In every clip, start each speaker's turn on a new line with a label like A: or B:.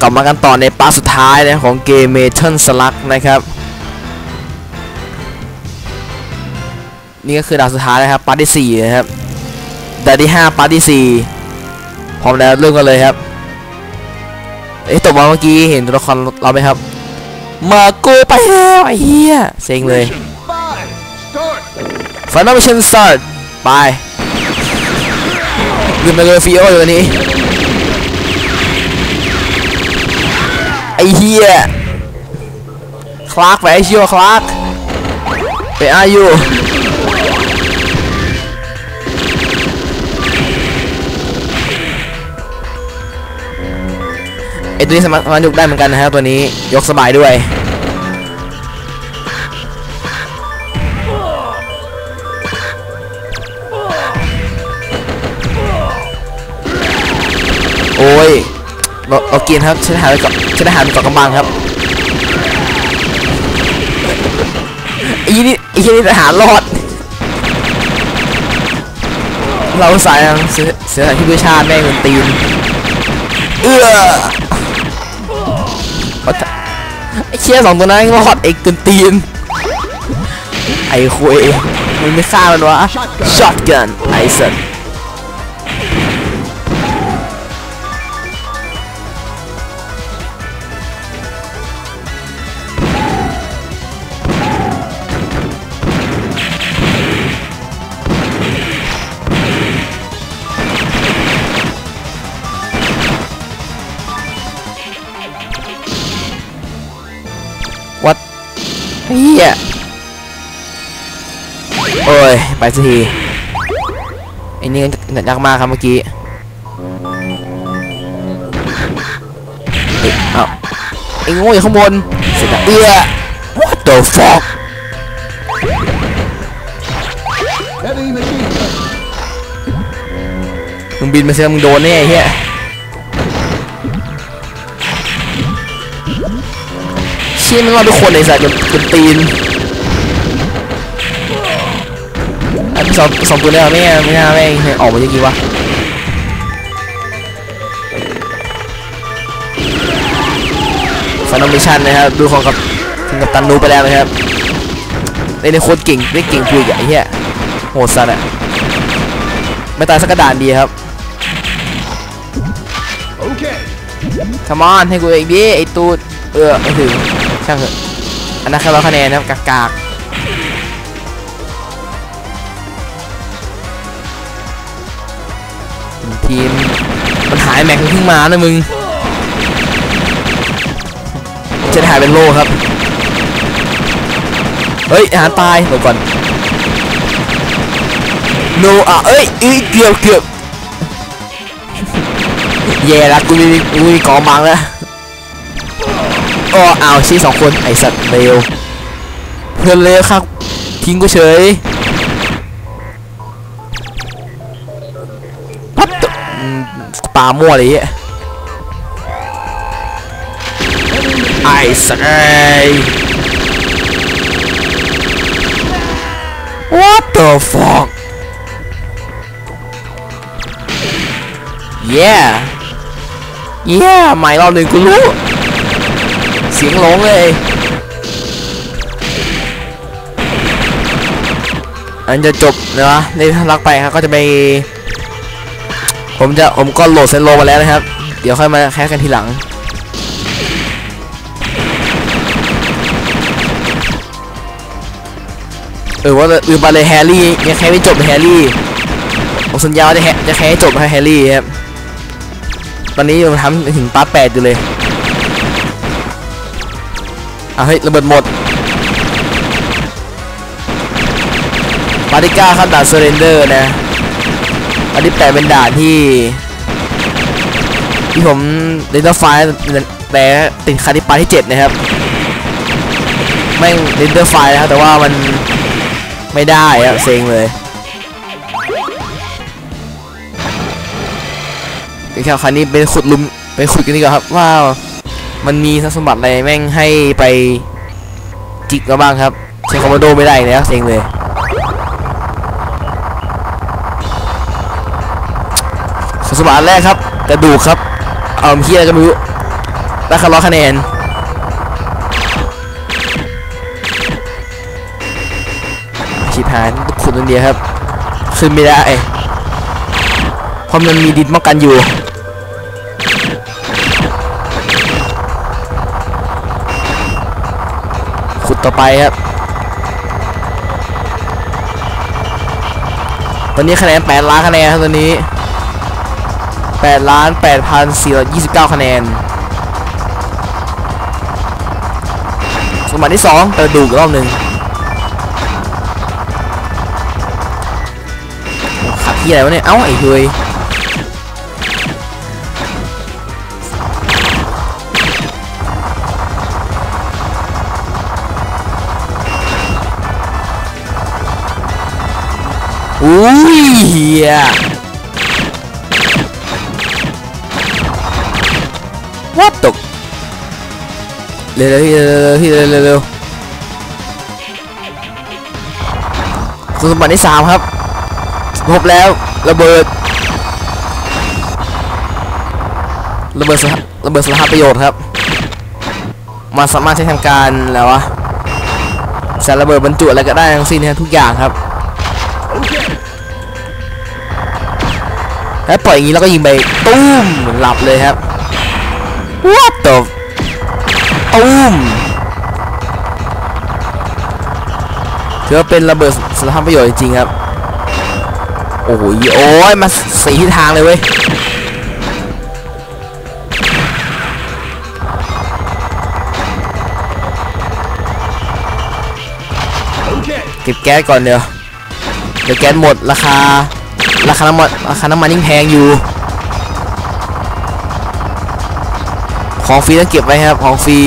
A: กลับมากันต่อในปาร์สุดท้ายนะของเกมเมทัลสลักนะครับนี่ก็คือดานสุดท้ายนะครับปาร์ทที่สี่นะครับดานที่ห้าปาร์ทที่สี่พร้อมแล้วเริ่มกันเลยครับเอ้ยตบมาเมื่อกี้เห็นตัวละครเราไหมครับ มาโกไปแล้วไอ้เหี้ยเซ็งเลย
B: Five, start.
A: Final Mission Start ไปยืนไปเลยฟิโออยู่อัน ไอ้เฮียคลาร์กไปไอ้ชิวคลาร์กไปอายุไอตัวนี้สามารถสามารถยกได้เหมือนกันนะครับตัวนี้ยกสบายด้วย เราเรากินครับฉันหาไปกาะฉันหาไปกาะกำบังครับไอ้นี่ไอ้นี่ทหารรอด เราสายเสียเสียที่เพื่อชาติแม่งเงินตีนเอื้อเออไอ้เชี่ยสองตัวนั้นรอดไอ้เกินตีนไอ้คุยมันไม่ฆ่ามันวะช็อตกันไอ้สัตว์ เฮียโอ้ย ไปสักทีไอ้นี่หนักยากมากครับเมื่อกี้เอ้าไอ้โง่อยู่ข้างบนเสร็จแล้วเอื้อ what the fuck มึงบินมาเสียมึงโดนแน่เฮีย ชี่ยมันรอดทุกคนไอ้สัตว์จนจนตีนไอ้สองสองตัวเนี่ยไม่ไม่น่าแม่งออกมาอย่างงี้วะฟานอมิชันนะครับดูของกับถึงกับตันนูไปแล้วนะครับเล่นในโคตรเก่งเล่นเก่งคุยกับไอ้เหี้ยโหดสัตว์อะไม่ตายสักกระดานดีครับ
B: Okay.
A: คมอนให้กูอีกดิไอตูดเออไม่ถึง ช่างเถอะอันนั้นแค่ร้อยคะแนนนะครับกากากทีมมันหายแม็กซ์เพิ่งมานะมึง จะได้หายเป็นโลครับ เฮ้ยหาตายหลบก่อน no อะเอ้ยเอ้ยเกือบเกือบแย่ละกูมีกูมีกองบังแล้ว โอ้เอาชี้สองคนไอสัตว์เลวเพื่อนเลวครับทิ้งกูเฉยพัดปลามั่วเลยไอสัตว์เอ้ย What the fuck Yeah Yeah ใหม่รอบหนึ่งกูรู้ เสียงร้องเลย อันจะจบนะในทางรักไปครับก็จะไป ผมจะผมก็โหลดเซนโลมาแล้วนะครับ เดี๋ยวค่อยมาแคสกันทีหลังเออว่าลืมไปเลยแฮร์รี่ยังแค่ไม่จบแฮร์รี่ผมสัญญาว่าจะแฮจะแค่จบให้แฮร์รี่ครับตอนนี้ยังทำถึงปาร์ทแปดอยู่เลย อะเฮ้ยระเบิดหมดปาริก้าครับด่านเซเรนเดอร์นะอันที่แปดเป็นด่านที่ ที่ผมเดนเตอร์ไฟแต่ติดคาที่ปาที่เจ็ดนะครับแม่เดนเตอร์ไฟนะครับแต่ว่ามันไม่ได้อะเซ็งเลยเดี๋ยวแค่คราวนี้ไปขุดลุมไปขุดกันดีกว่าครับว่าว มันมีทรัพย์สมบัติอะไรแม่งให้ไปจิกมาบ้างครับใช้คอมมานโดไม่ได้อีกแล้วเซ็งเลยทรัพย์สมบัติแรกครับกระดูกครับเอาเฮียรก็ไม่รู้ได้ค่ร้อคะแนนชิบหายต้องขุดอันเดียวครับ ขึ้นไม่ได้เพราะมันมีดินป้องกันอยู่ ต่อไปครับ ตอนนี้คะแนน 8 ล้านคะแนนครับตอนนี้ 8 ล้าน 8,429 คะแนน สมัยที่2กระดูอีกรอบหนึ่งขัดที่อะไรวะเนี่ย เอ้า ไอ้เฮย อุ้ยเฮียวัดตกเร็วๆพี่เร็วๆเร็วๆเร็วๆคุณสมบัติที่สามครับพบแล้วระเบิดระเบิดระเบิดสารพัดประโยชน์ครับมันสามารถใช้ทำการแล้ววะใส่ระเบิดบรรจุอะไรก็ได้ทั้งสิ้นนะทุกอย่างครับ แล้วปล่อยอย่างนี้แล้วก็ยิงไปตุ้มหลับเลยครับ What the ตุ้มถือว่าเป็นระเบิดสารพัดประโยชน์จริงๆครับโอ้โหโอ้ยมาสีทิศทางเลยเว้ยเก็บแก๊สก่อนเดี๋ยวเดี๋ยวแก๊สหมดราคา ราคาน้ำมันราคาน้ำมันยิ่งแพงอยู่ ของฟรีต้องเก็บไว้ครับ ของฟรี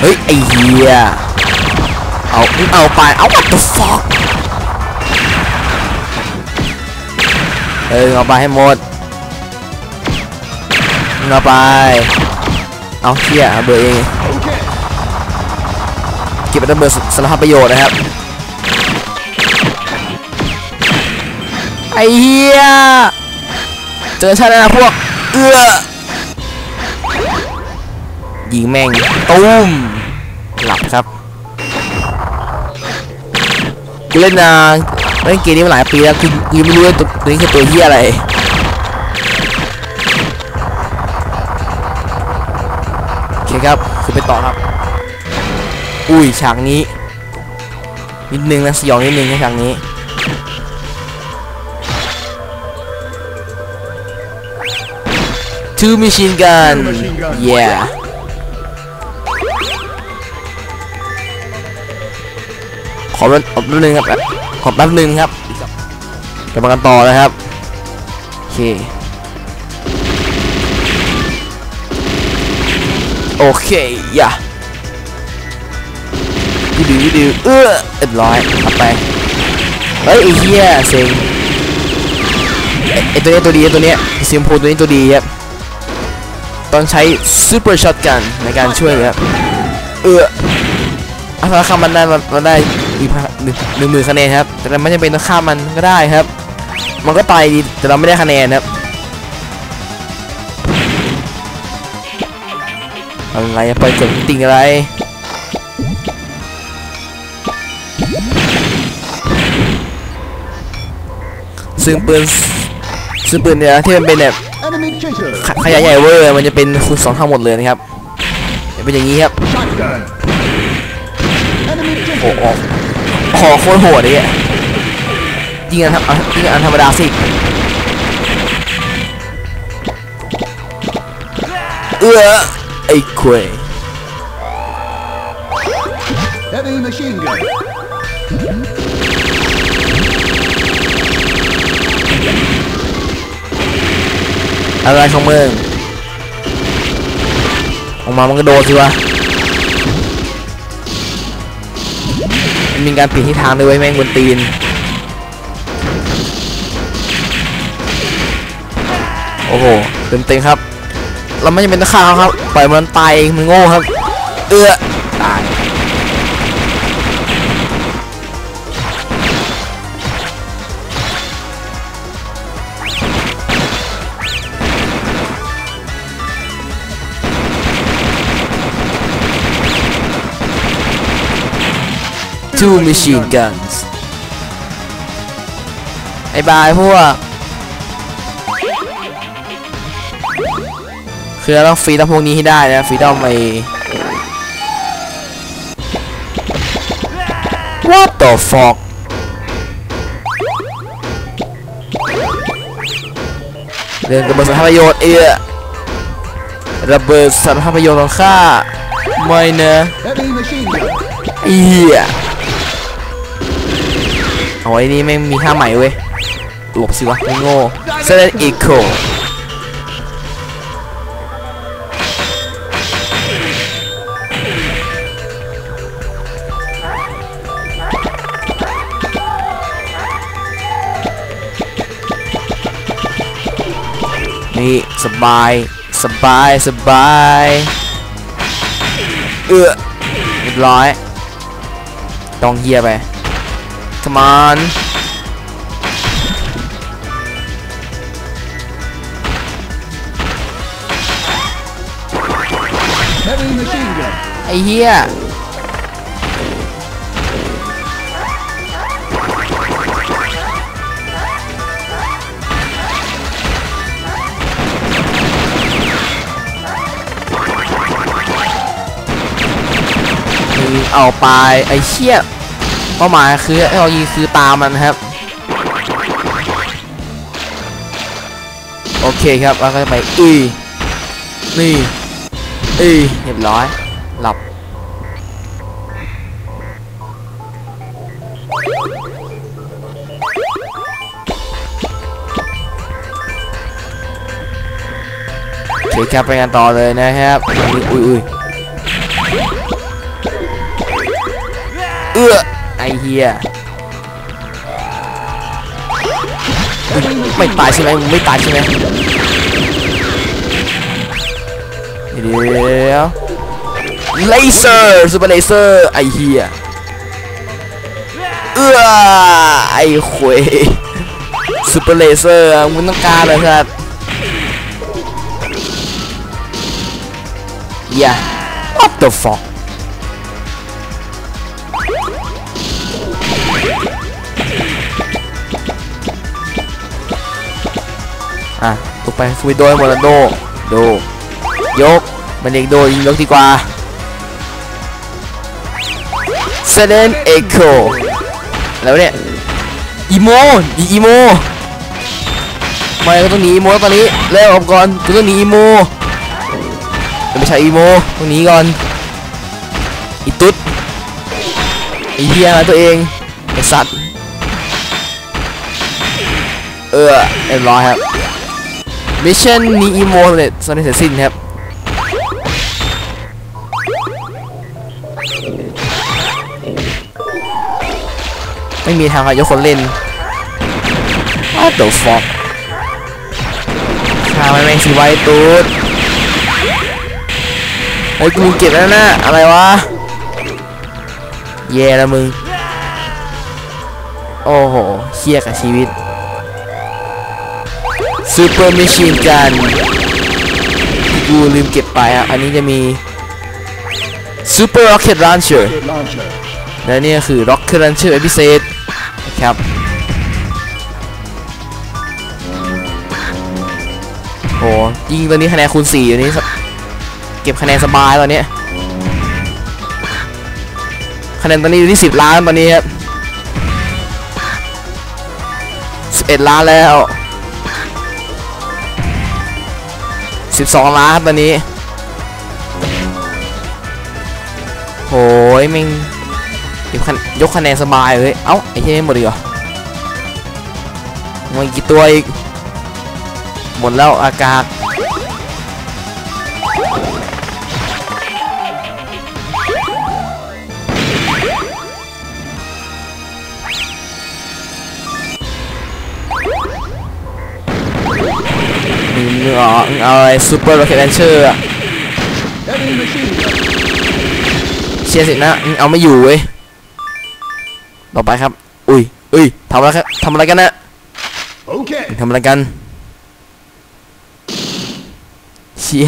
A: เฮ้ยไอ้เหี้ยเอาเอาไป เอา what the fuck เออเอาไปให้หมดเอาไป เอาเที่ยเบอร์เองเก็บเป็นเบอร์สารพัดประโยชน์นะครับไอ้เหี้ยเจอชาติแล้วนะพวกเอื้อยิงแม่งตุ้มหลับครับกูเล่นนะเล่นเกมนี้มาหลายปีแล้วคือยังไม่รู้ว่าตัวตัวนี้คือตัวเหี้ยอะไร เคครับคือไปต่อครับ อุ้ยฉากนี้ นิดนึงนะสยองนิดนึงนะฉากนี้ two machine gun yeah ขอแป๊บนึงครับ ขอแป๊บนึงครับกลับมากันต่อนะครับ โอเค โอเคอย่าดูดูดูเออเรียบร้อยเอาไปเฮ้ยไอ้เหี้ยเซ็งไอ้ไอ้ตัวเนี้ยตัวดีตัวเนี้ยซิมพูตัวนี้ตัวดีครับต้องใช้ซูเปอร์ช็อตกันในการช่วยครับเอออาถ้าฆ่ามันได้มันได้อีกหนึ่งหมื่นคะแนนครับแต่เราไม่จำเป็นต้องฆ่ามันก็ได้ครับ มันก็ตายดีแต่เราไม่ได้คะแนนครับ อะไรอะไปกดติ่งอะไรซึ่งปืนซึ่งปืนเนี่ยที่มันเป็นแบบขยายใหญ่เวอร์มันจะเป็นคูณสองทั้งหมดเลยนะครับเป็นอย่างนี้ครับโอ้โหคอโคตรโหดเลยอะยิงอันธรรมยิงอันธรรมดาสิเออ ไอ้ควย
B: Heavy machine gun.
A: อะไรของมึงออกมามันก็โดนสิวะมันมีการเปลี่ยนทิศทางด้วยเว้ยแม่งบนตีน โอ้โห เต็มเต็มๆครับ เราไม่จำเป็นต้องฆ่าเขาครับ ปล่อยมันตายเองมันโง่ครับ เอื้อตาย2 machine guns ไอ้บายพวก คือเราต้องฟรีดอมพวกนี้ให้ได้นะฟรีดอมไอ้ What the fuck เรื่องระเบิดสารประโยชน์เอะระเบิดสารประโยชน์ของข้าไม่นะ
B: Heavy machine gun.
A: ไอ้เหี้ยเอาไอ้นี่แม่งมีท่าใหม่เว้ยหลบสิวะไม่โง่เซเลนอีโค นี่สบาย สบาย สบาย เออเรียบร้อย ต้องเฮียไป come on ไอเฮีย เอาไปไอ้เชี่ยเป้าหมายคือไอ้เอายีคือตามมันครับ โอเคครับแล้วก็จะไปอีนี่อีเรียบร้อย หลับ โอเคครับไปกันต่อเลยนะครับ อุ้ยอุ้ย ไอเฮียไม่ตายใช่ไหมมึงไม่ตายใช่ไหมเดี๋ยวเลเซอร์ซูเปอร์เลเซอร์ไอเฮียเอ้อไอควยซูเปอร์เลเซอร์มึงต้องการเลยครับอย่า what the fuck อะถูกไปฟูวิโดให้หมดแล้วโดโดยกมันเอกโดยิงยกดีกว่าเซเลนเอโคแล้วเนี่ยอีโมยิงอีโมไม่ก็ต้องหนีอีโมตอนนี้เร็วออกก่อนกูต้องหนีอีโมจะไม่ใช่อีโมต้องหนีก่อนอีตุ๊ดอีเฮียนตัวเองไอสัตว์เออเรียบร้อยครับ มิชชั่นนีอีโมเลยสำเร็จเสร็จสิ้นครับไม่มีทางใครยกคนเล่น What the fuck ข้าไม่แม่งสิไว้ตูดไอ้ยกูเก็บแล้วนะอะไรวะแย่ล้วมึง โอ้โหเครียดกับชีวิต ซูเปอร์มิชชีนกันกูลืมเก็บไปอะ อันนี้จะมีซูเปอร์ร็อกเก็ตลันเชอร์และนี่คือร็อกเก็ตลันเชอร์พิเศษครับโหยิงตัวนี้คะแนนคูณ4อยู่นี้เก็บคะแนนสบายตอนเนี้ยคะแนนตอนนี้อยู่ที่ 10 ล้านตอนนี้ครับ11 ล้านแล้ว 12 ล้านครับตอนนี้โหยม่งยกคะแนยกคะแนนสบายเลย เอ้า ไอ้เหี้ยหมดเลยเหรอมันกี่ตัวอีก หมดแล้วอากาศ มึงมึงเอามึงเอาอะไรซูเปอร์โรเก็ตแลนเชอร์อะ
B: Heavy machine gun.
A: เชียร์สินะมึงเอาไม่อยู่เว้ย ต่อไปครับ อุ้ยอุ้ยทำอะไรครับทำอะไรกันนะ
B: Okay.
A: มึงทำอะไรกัน เชีย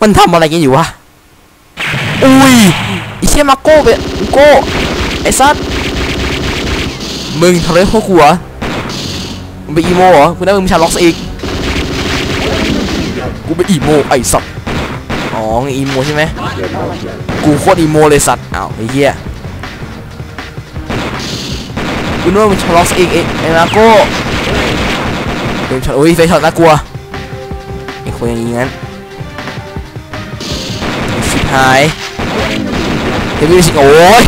A: มันทำอะไรกันอยู่วะ อุ้ยไอเชียมาโก้ไปโก้ไอ้สัตว์มึงทำอะไรพวกกูเหรอมึงไปอีโมเหรอกูได้มึงมีชาล็อกซ์อีก กูไปอีโมไอ้สัตว์อ๋อไงอีโมใช่ไหมกูโคตรอีโมเลยสัตว์อ้าวไอ้เหี้ยกูนึกว่ามึงชาล็อกซ์อีกไอ้ไอ้นาโก้เป็นช็อตอุ้ยเฟซช็อตน่ากลัวไอ้คนอย่างนี้งั้นไอ้ชิบหายเฮฟวี่สิโอ้ย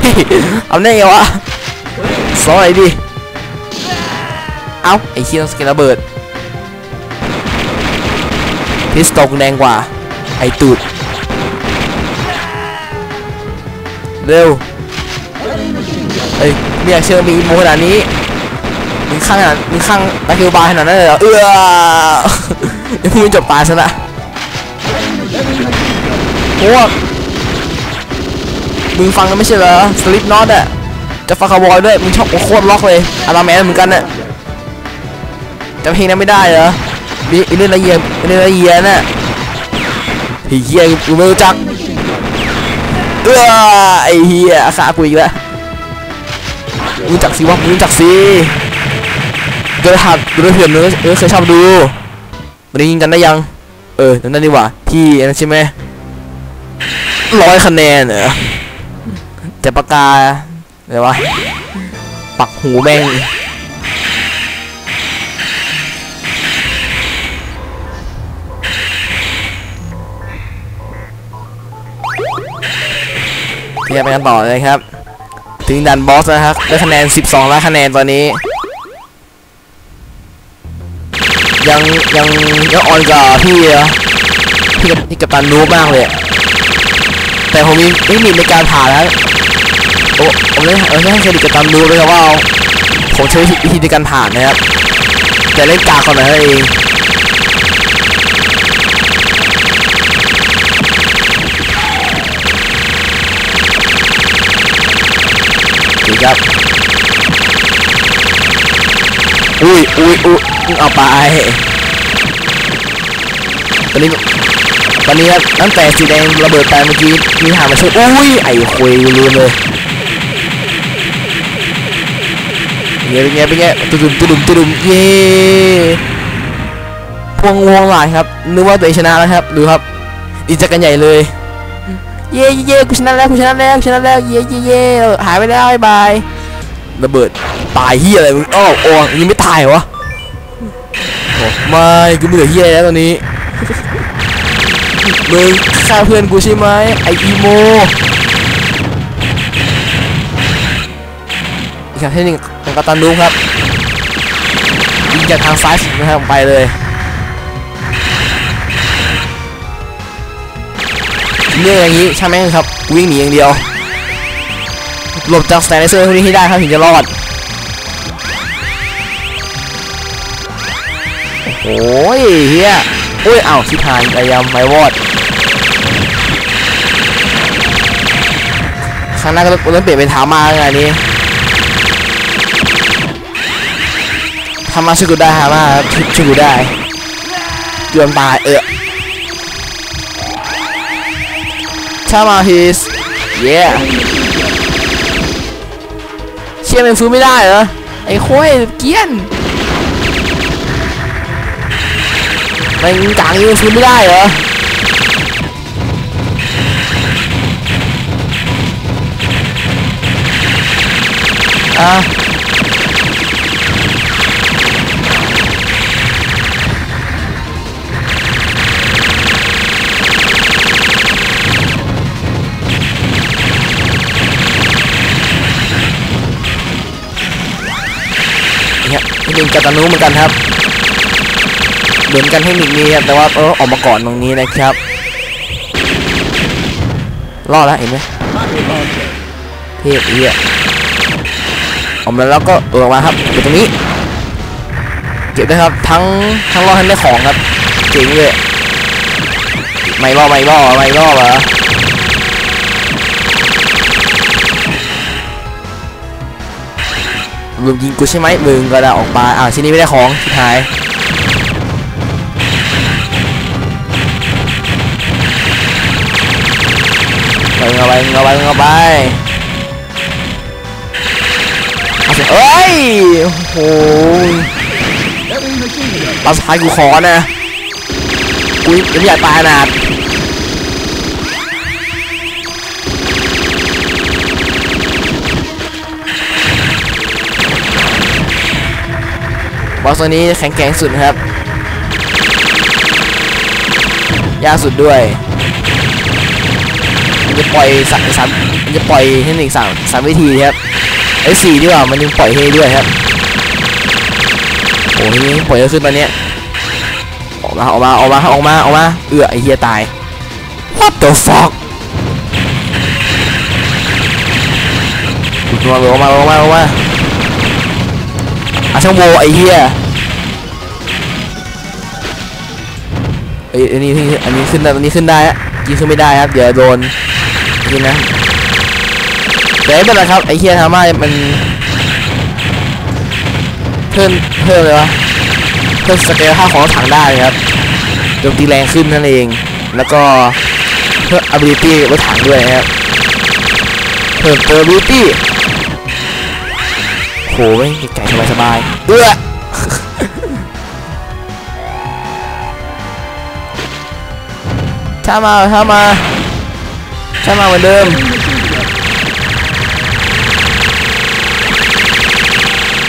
A: เอาแน่ไงวะซอยดิเอ้าไอ้เคียต้องสกิลระเบิด พิสโตกแดงกว่า ไอตูด เร็ว เฮ้ยไม่อยากเชื่อมีอีโมขนาดนี้มึงข้างขนาดมึงข้างตะคิวบาร์ขนาดนั้นเลยเหรอ เอือเดี๋ยวพวกมึงจบตายซะละพวกมึงฟังกันไม่ใช่เหรอสลิปน็อตอะจะฟังคาร์บอยด้วย มึงชอบโคตรล็อกเลยอาราแมนเหมือนกันน่ะจำเพลงนั้นไม่ได้เหรอ มีอินเดียละเอียดอินเดียละเอียดน่ะไอ้เฮียกูไม่รู้จักเออไอ้เฮียอาขากูอีกแล้วรู้จักสิวะรู้จักสิเดยหัดดูด้วยเพื่อนเนื้อเออเคยชอบดูวันยิงกันได้ยัง เออนั่นดีกว่าที่นั่นใช่ไหมร้อยคะแนนเหรอจะปากกาอะไรวะปักหูแม่ง เทียไปกันต่อเลยครับ ถึงดันบอสนะครับได้คะแนน 12ล้านคะแนนตอนนี้ ยังยังยังอ่อนกว่าพี่เหรอพี่กับพี่กับตันนูบมากเลย แต่ผมมีเทคนิคในการผ่านแล้วโอ้ผมได้เออให้เครดิตกับตันดูเลยครับว่าผมใช้วิธีในการผ่านนะครับแต่เล่นกากก่อนหน่อยเอง ครับอุ้ยอุ้ยอุ้ยเอาไปตอนนี้ตอนนี้ครับตั้งแต่สีแดงระเบิดไปเมื่อกี้มีหามาช่วยอุ้ยไอ้คุยลืมเลยเป็นไงเป็นไงเป็นไงตุดุมตุดุมตุดุมเย่พวงวงหลายครับนึกว่าตัวเองชนะแล้วครับดูครับดีใจกันใหญ่เลย เย่เย่กูชนะแล้วกูชนะแล้วกูชนะแล้วเย่เย่เย่หายไปแล้วบายระเบิดตายเฮียอะไรมึงอ้อโอ้ยังไม่ตายเหรอวะไม่กูม่เหลือเฮียแล้วตอนนี้มึงฆ่าเพื่อนกูใช่ไหมไออีโมอีกครั้งที่หนึ่งของกัปตันดูครับยิงจากทางซ้ายสุดนะครับไปเลย เรื่องอย่างนี้ใช่ไหมครับวิ่งหนีอย่างเดียวหลบจากสแตนเลเซอร์พวกนี้ให้ได้ครับถึงจะรอดโอ้ยเฮียโอ้ยอ้าวชิบหายไอยำไมวอดครั้งหน้าก็ต้องเปลี่ยนเป็นเท้ามาไงนี้ทำมาช่วยกูได้ฮะมาช่วยกูได้เกือบตายเออ ถ้ามาฮีสเย้เชี่ยมันฟื้นไม่ได้เหรอ ไอ้โค้ยเกี้ยนมันกลางยังฟื้นไม่ได้เหรออะ เนี่ยเทคนิคกาตานุเหมือนกันครับเหมือนกันเทคนิคนี้ครับแต่ว่าเออออกมาก่อนตรงนี้นะครับรอดแล้วเห็นไหมเทพเอี้ยออกมาแล้วก็เออกมาครับเก็บตรงนี้เก็บได้ครับทั้งทั้งรอดทั้งได้ของครับเจ๋งเลยไม่รอดไม่รอดไม่รอดเหรอ มึงยิงกูใช่ไหมมึงก็ได้ออกไปอ่าทีนี้ไม่ได้ของหายมึงเอาไปมึงเอาไปมึงาไปเอ้ยโหปัสพายกูขอนะกูไม่อยากตายนาด บอสตัวนี้แข็งแกร่งสุดครับ ยากสุดด้วย มันจะปล่อยสักสามมันจะปล่อยเทคนิคสามสามวิธีครับไอ้สี่ดีกว่ามันยังปล่อยให้ด้วยครับโอ้ยปล่อยเยอะขึ้นตอนเนี้ยออกมาออกมาออกมาออกมาออกมาเอือไอ้เหี้ยตาย What the fuck ลงมาลงมาลงมาลงมา อาช่างโวไอ้เหี้ยเอ้ยอันนี้อันนี้ขึ้นได้อันนี้ขึ้นได้อะยิงขึ้นไม่ได้ครับ เดี๋ยวโดนนี่นะแต่ไม่เป็นไรครับไอ้เหี้ยทำให้มันเพิ่มเพิ่มเลยวะเพิ่มสเกลค่าของรถถังได้ครับโจมตีแรงขึ้นนั่นเอง แล้วก็เพิ่ม ability รถถังด้วยนะครับเพิ่ม ability โหไม่งไก่สบายสบายๆเอื้อถ้ามาถ้ามาถ้ามาเหมือนเดิม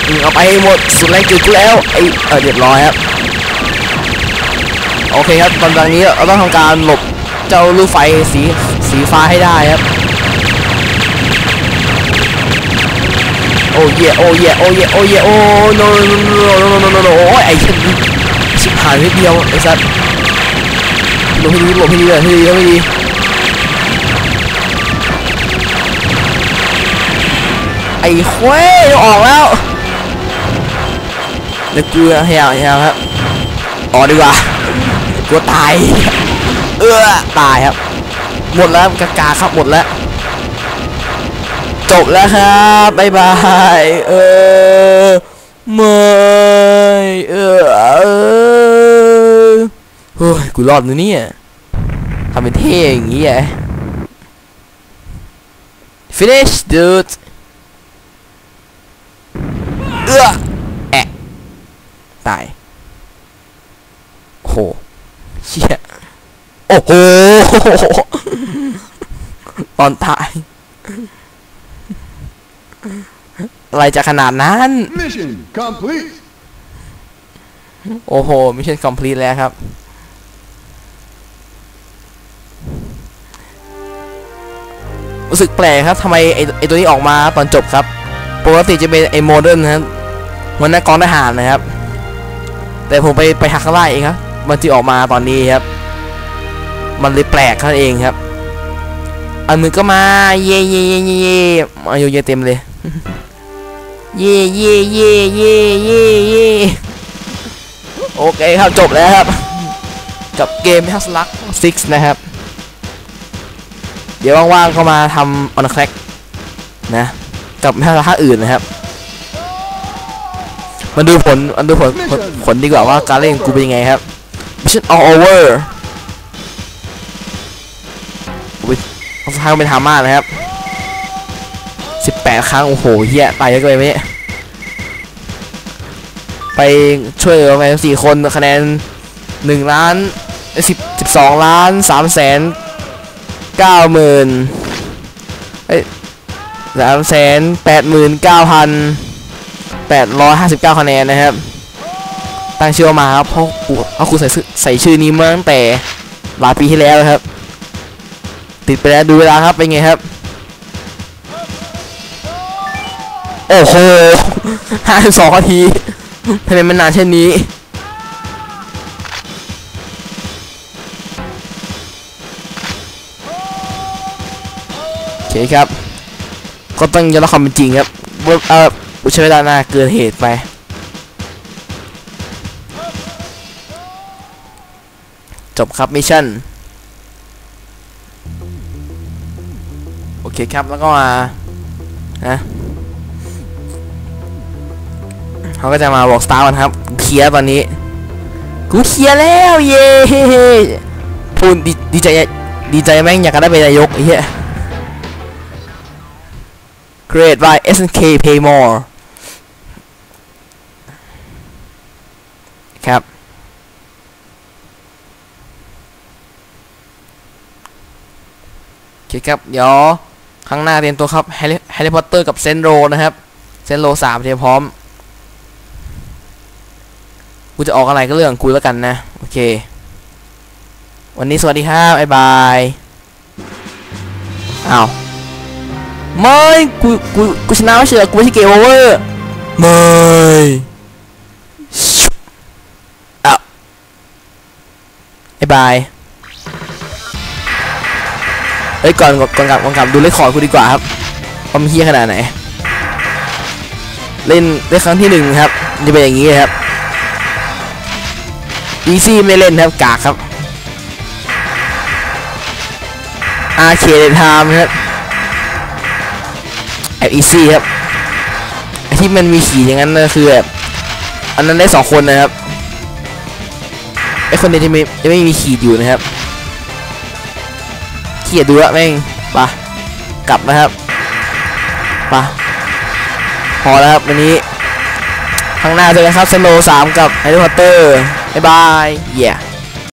A: อืมเอาไปให้หมดสุดแรงกึกกูแล้วไอเออเรียบร้อยครับโอเคครับตอนจากนี้เราต้องทำการหลบเจ้าลูกไฟสีสีฟ้าให้ได้ครับ โอ้เย่โอ้เย่โอ้เย่โอ้เย่โอ้โนโนโนโนโนโนโอ้ยไอ้เหี้ยชิบหายนิดเดียวไอ้สัสหลบให้ดีหลบให้ดีเลยให้ดีให้ดีไอ้เว้ยออกแล้วเดี๋ยวกูเหี่ยเหี่ยวครับออกดีกว่ากลัวตายเออตายครับหมดแล้วกากาครับหมดแล้ว บแล้วครับบ๊ายบายเออไม่เออเออเฮ้ยกูรอดนะเนี่ยทำเป็นเท่อย่างงี้ไง finish dude เออแอะตายโอ้โหเชี่ยโอ้โหตอนตาย อะไรจะขนาดนั้น
B: Mission complete.
A: โอ้โห มิชชั่นคอมพลีทแล้วครับ รู้สึกแปลกครับทำไมไอไอตัวนี้ออกมาตอนจบครับ ปกติจะเป็นไอโมเดิร์นนะครับหัวหน้ากองทหารนะครับ แต่ผมไปไปหักข้างล่างเองครับ มันที่ออกมาตอนนี้ครับ มันเลยแปลกแค่นั้นเองครับ อันมือก็มาเย่เย่เย่เย่เย่มาอยู่เย่เต็มเลย เย่เย่เย่เย่เย่เย่โอเคครับจบแล้วครับ กับเกม h a s l u c k 6นะครับ เดี๋ยวว่างๆก็มาทำ on crack นะกับท่าอื่นนะครับมาดูผลมาดูผลผลผลดีกว่าว่าการเล่นกูเป็นยังไงครับ Mission all over อุ้ยสุดท้ายก็เป็นฮาม่านะครับ 18 ครั้ง โอ้โหเฮียตายเยอะเกินไหมเนี่ยไปช่วยเหลือไปสี่คนคะแนน1ล้าน10 12ล้าน3แสน9หมื่นเอ้ย3แสน8หมื่น9พัน859คะแนนนะครับ ตั้งชื่อมาครับเพราะกูเพราะกูใส่ใส่ชื่อนี้มาตั้งแต่หลายปีที่แล้วครับ ติดไปแล้วดูเวลาครับเป็นไงครับ อ้โห52นาทีทำไมมันนานเช่นนี้ โอเคครับ ก็ต้องยอมรับความเป็นจริงครับว่าเออใช้เวลานานเกินเหตุไป จบครับมิชชั่น โอเคครับแล้วก็มานะ เขาก็จะมาบอกสตาร์กันครับเคลียร์ตอนนี้ กูเคลียร์แล้วเย่พูดดีใจดีใจแม่งอยากได้ไป็นนายกไอ้เหี้ย Create by SNK Pay More ครับ โอเคครับ เดี๋ยว ข้างหน้าเตรียมตัวครับแฮร์รี่พอตเตอร์กับเซนโรนะครับ เซนโรสามเตรียมพร้อม กูจะออกอะไรก็เรื่องกูแล้วกันนะ โอเค วันนี้สวัสดีครับบ๊ายบายอ้าวไม่กูกูกูชนะไม่ใช่เหรอกูไม่ใช่เกมโอเวอร์ไม่อ้าวบ๊ายบายเฮ้ยก่อนก่อนกลับก่อนกลับดูเลคคอร์ดกูดีกว่าครับความเฮี้ยขนาดไหน เล่นได้ครั้งที่หนึ่งครับจะเป็นอย่างนี้ครับ อีซี่ไม่เล่นครับกากครับอาเคเดทามครับแอบอีซี่ครับที่มันมีขีดอย่างนั้นก็คือแบบอันนั้นได้สองคนนะครับไอคนเดียวที่ไม่ไม่มีขีดอยู่นะครับเขียดดูละแม่งปะกลับนะครับปะพอแล้วครับวันนี้ข้างหน้าเจอกันครับสโนสามกับแฮร์รี่พอตเตอร์ Bye. Yeah.